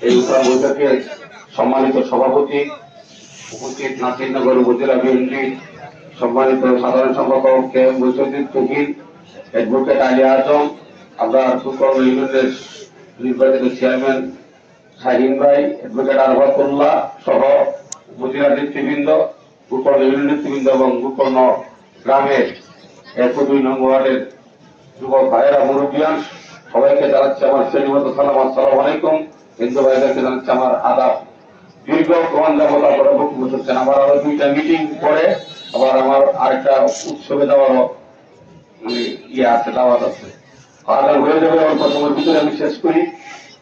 এই উত্তর বৈঠকের সম্মানিত সভাপতি, উপস্থিত নাসিরনগর উপজেলা বিএনপি সম্মানিত সাধারণ সম্পাদক K M Biswajit Tohin advocate Ali Azam, আমরা সুকর্ম ইউনিয়নের নির্বাচিত চেয়ারম্যান শাহিন ভাই, অ্যাডভোকেট আরফাতুল্লাহ সহ উপজেলা নেতৃবৃন্দ গুকর্ণ ইউনিয়ন নেতৃবৃন্দ এবং গুকর্ণ গ্রামের এক ও দুই নং ওয়ার্ডের যুবক ভাইয়েরা মুরব্বিয়ান সবাইকে জানাচ্ছি আমার শ্রেণীমত সালাম। আসসালামু আলাইকুম। হিন্দু ভাইদেরকে জানাচ্ছি আমার আদাব। দীর্ঘ যাবত আপনারা বক্তব্য করছেন আমার আরও দুইটা মিটিং পরে আবার আমার আরেকটা উৎসবে যাওয়ারও মানে ইয়ে আছে, দাওয়াত আছে। আগাম হয়ে যাবে, অল্প সময়ের ভিতরে আমি শেষ করি।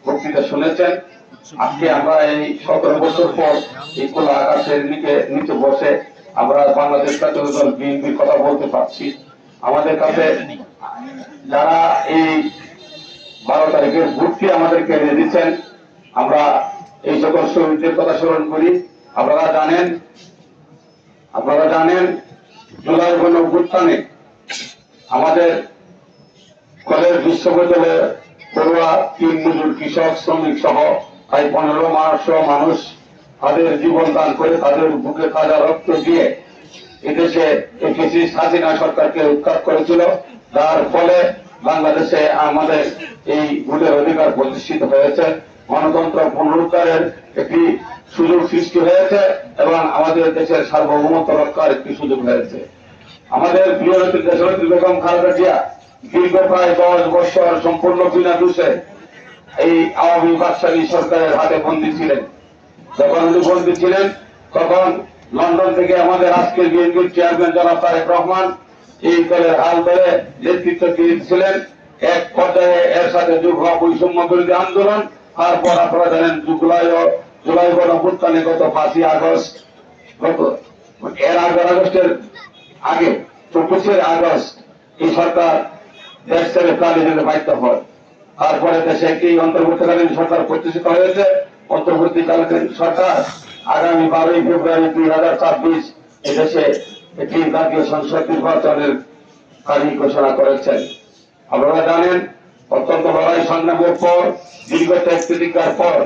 বক্তৃতা শুনেছেন। আজকে আমরা এই সতেরো বছর পর এই খোলা আকাশের নিচে নিচে বসে আমরা বাংলাদেশ জাতীয় দল বিএনপির কথা বলতে পারছি। আমাদের কাছে যারা এই বারো তারিখের ভোটটি আমাদেরকে এনে দিচ্ছেন আমরা এই সকল শহীদদের কথা স্মরণ করি। আপনারা জানেন আপনারা জানেন, জুলাই গণ অভ্যুত্থানে আমাদের কলেজ বিশ্ববিদ্যালয়ে পড়ুয়া তিন মজুর কৃষক, শ্রমিক সহ প্রায় পনেরো মাস মানুষ তাদের জীবন দান করে তাদের বুকে তাজা রক্ত দিয়ে এদেশে একেসি স্বাধীনা সরকারকে উৎখাত করেছিল। যার ফলে বাংলাদেশে আমাদের এই ভোটের অধিকার প্রতিষ্ঠিত হয়েছে। গণতন্ত্র পুনরুদ্ধারের একটি সুযোগ সৃষ্টি হয়েছে এবং আমাদের দেশের সার্বভৌমত্ব রক্ষার একটি সুযোগ হয়েছে। আমাদের প্রিয় নেত্রী দেশনেত্রী বেগম খালেদা জিয়া দীর্ঘ প্রায় দশ বছর সম্পূর্ণ বিনা দোষে এই আওয়ামী বাদশাহী সরকারের হাতে বন্দী ছিলেন। যখন উনি বন্দী ছিলেন, তখন লন্ডন থেকে আমাদের আজকের বিএনপির চেয়ারম্যান জনাব তারেক রহমান এই দলের হাল ধরে নেতৃত্ব দিয়েছিলেন এক পর্যায়ে এর সাথে যুগ হওয়া বৈষম্য বিরোধী আন্দোলন তারপর আপনারা জানেন জুলাই জুলাই গণপুত্তানে গত পাঁচই আগস্ট, গত এর আগে আগস্টের আগে, চব্বিশের আগস্ট এই সরকার দেশ ছেড়ে পালিয়ে বাধ্য হয়। তারপরে দেশে একটি অন্তর্বর্তীকালীন সরকার প্রতিষ্ঠিত হয়েছে। অন্তর্বর্তীকালীন সরকার আগামী বারোই ফেব্রুয়ারি দুই হাজার ছাব্বিশ এদেশে একটি জাতীয় সংসদ নির্বাচনের তারিখ ঘোষণা করেছেন। আপনারা জানেন অত্যন্ত লড়াই সংগ্রামের পর, দীর্ঘ ত্যাগ প্রতিজ্ঞার পর,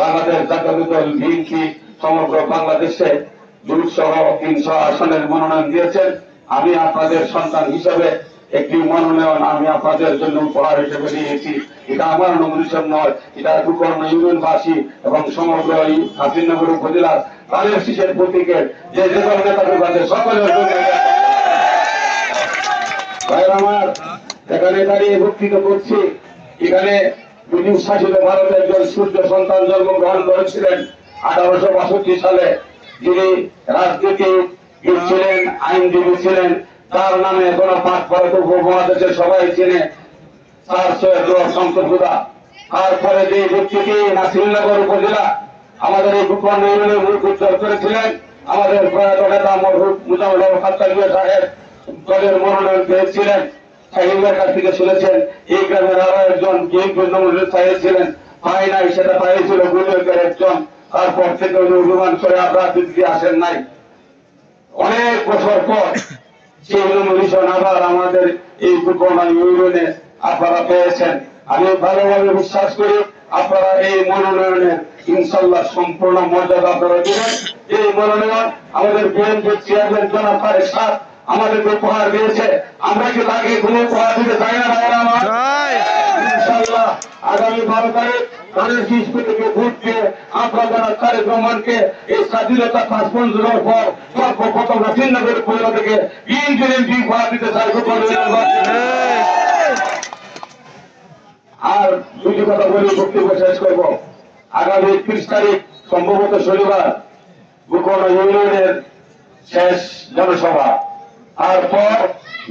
বাংলাদেশ জাতীয় দল বিএনপি সমগ্র বাংলাদেশে দুশহ তিনশো আসনের মনোনয়ন দিয়েছেন। আমি আপনাদের সন্তান হিসেবে একটি মনোনয়ন আমি আপনাদের জন্য উপহার হিসেবে দিয়েছি। এটা আমার নমিনেশন নয়, এটা দুকর্ণ ইউনিয়নবাসী এবং সমগ্র এই হাসিনগর উপজেলার তাদের শিশের প্রতীকের যে যে দল কাছে সকলের জন্য। আমার এখানে দাঁড়িয়ে বক্তৃতা করছি। এখানে ব্রিটিশ শাসিত ভারতের একজন সূর্য সন্তান জন্মগ্রহণ করেছিলেন আঠারোশো বাষট্টি সালে। যিনি রাজনীতিবিদ ছিলেন আইনজীবী ছিলেন, তার নামে কোন পাঠ করে তো উপমহাদেশের সবাই চিনে তার সৈয়দ শঙ্করপুরা তারপরে যে ব্যক্তিটি নাসিরনগর উপজেলা, আমাদের এই ভূখণ্ড ইউনিয়নের মুখ উজ্জ্বল করেছিলেন আমাদের প্রয়াত নেতা মরহুদ মুজামুল হক সাহেব। দলের মনোনয়ন পেয়েছিলেন। সাহিবের কাছ থেকে শুনেছেন, এই গ্রামের আরও একজন বিএনপি নমরুল সাহেব ছিলেন। পাই নাই, সেটা পাইছিল গুলিয়কের একজন। তারপর থেকে উনি অভিমান করে আর রাজনীতিতে আসেন নাই। অনেক বছর পর সেই নমিনেশন আবার আমাদের এই দুর্গমা ইউনিয়নে আপনারা পেয়েছেন। আমি ভালোভাবে বিশ্বাস করি, আপনারা এই মনোনয়নের ইনশাল্লাহ সম্পূর্ণ মর্যাদা আপনারা দিবেন। এই মনোনয়ন আমাদের বিএনপি চেয়ারম্যান জনাব তারেক সাহ আমাদেরকে উপহার দিয়েছে আমরা কি তাকে কোনো উপহার দিতে চাই না ভাইরা আমার? আগামী বারো তারিখ তাদের শিশু থেকে ভোট দিয়ে আপনারা যারা তারেক রহমানকে এই স্বাধীনতা পাঁচপন জনের পর সর্বপ্রথম রাসিনগরের পরিবার থেকে বিএনপির এমপি উপহার দিতে চাই আর দুটি কথা বলে বক্তব্য শেষ করব। আগামী একত্রিশ তারিখ সম্ভবত শনিবার গোকর্ণ ইউনিয়নের শেষ জনসভা। তারপর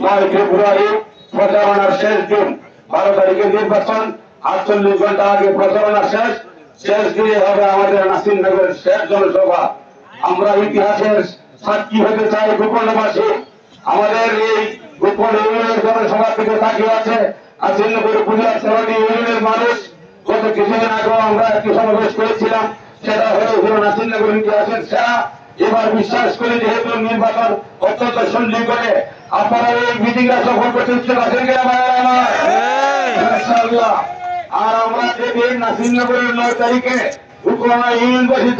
নয় ফেব্রুয়ারি প্রচারণার শেষ দিন। বারো তারিখে নির্বাচন, আটচল্লিশ ঘণ্টা আগে প্রচারণা শেষ। শেষ দিনে হবে আমাদের নাসিরনগরের শেষ জনসভা। আমরা ইতিহাসের সাক্ষী হতে চাই গোপনবাসী। আমাদের এই গোপন ইউনিয়নের জনসভা থেকে তাকিয়ে আছে নাসিরনগর উপজেলার সেবাটি ইউনিয়নের মানুষ। গত কিছুদিন আগেও আমরা একটি সমাবেশ করেছিলাম। সেটা হলো হলো নাসিরনগর ইতিহাসের সেরা এবার বিশ্বাস করি যেহেতু নির্বাচন অত্যন্ত সন্ধি করে আপনারা এই মিটিংটা সফল করতে ইনশাআল্লাহ। আর আমরা যেদিন নাসিরনগরের নয় তারিখে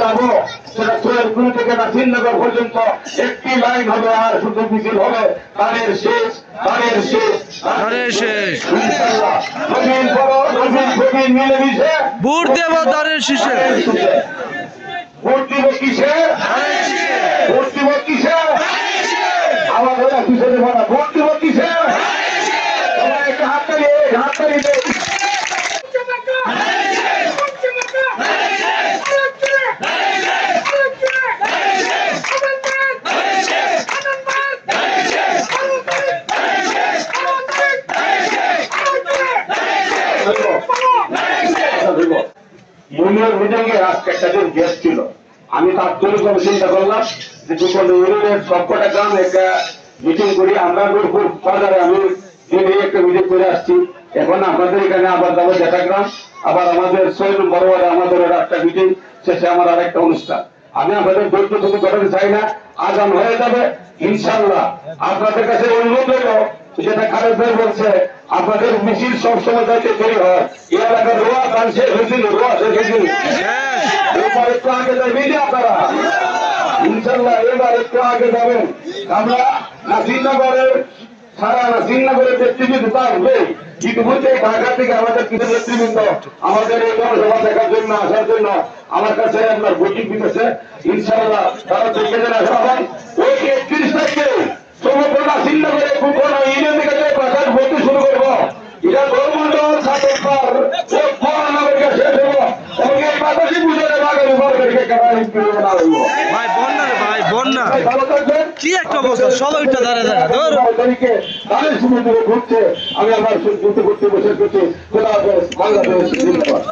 যাব সেটা সৈয়দপুর থেকে নাসিরনগর পর্যন্ত একটি লাইন হবে আর শুধু মিছিল হবে। তাদের শেষ তাদের শেষ তাদের শেষ। ইনশাআল্লাহ। নবীন বড় নবীন দেব দানের শীষে। ভোট দিব কিসে? ভোট দিব কিসে? আমাদের কিসে দেবো না ভোট দিব কিসে? সবাই একটু হাত তালিয়ে হাত দিন গেস্ট ছিল? আমি তাৎক্ষণিকভাবে চিন্তা করলাম যে দুপুর ইউনিয়নের সবকটা গ্রাম একটা মিটিং করি। আমরা নূরপুর বাজারে আমি দিনে একটা মিটিং করে আসছি। এখন আপনাদের এখানে আবার যাব জেঠা গ্রাম। আবার আমাদের ছয় নম্বর ওয়ার্ডে আমাদের একটা মিটিং শেষে আমার আর একটা অনুষ্ঠান। আমি আপনাদের ধৈর্য তুমি ঘটাতে চাই না। আগাম হয়ে যাবে ইনশাল্লাহ আপনাদের কাছে অনুরোধ রইল, যেটা খালেদ ভাই বলছে, আপনাদের মিছিল সবসময় যাইতে দেরি হয়। এই এলাকার রোয়া শেষ হয়েছিল রোয়া হয়েছিল এবার একটু আগে যাবেন আপনারা। ইনশাল্লাহ এবার একটু আগে যাবেন। আমরা নাসিরনগরের সারা নাসিরনগরের নেতৃবৃন্দ থাকবে ইতিমধ্যে আমাদের আমার কাছে আপনার বুকিং দিতেছে। ইনশাল্লাহ তারা দেখে ওই একত্রিশ তারিখে সমগ্র নাসিরনগরে কুকুর ইউনিয়ন থেকে যে প্রচার করতে শুরু করব এটা গৌরমন্ডল ছাত্রপার ও মহানগরকে শেষ হব এবং এই বাতাসি পুজোর বাগান উপর করে কেনা না হইব ভাই, বন্যা রে ভাই, বন্যা। কি একটা অবস্থা? সবাই উঠে দাঁড়া ধর। ঘুরছে আমি আমার ঘুরতে বসে জিন্দাবাদ।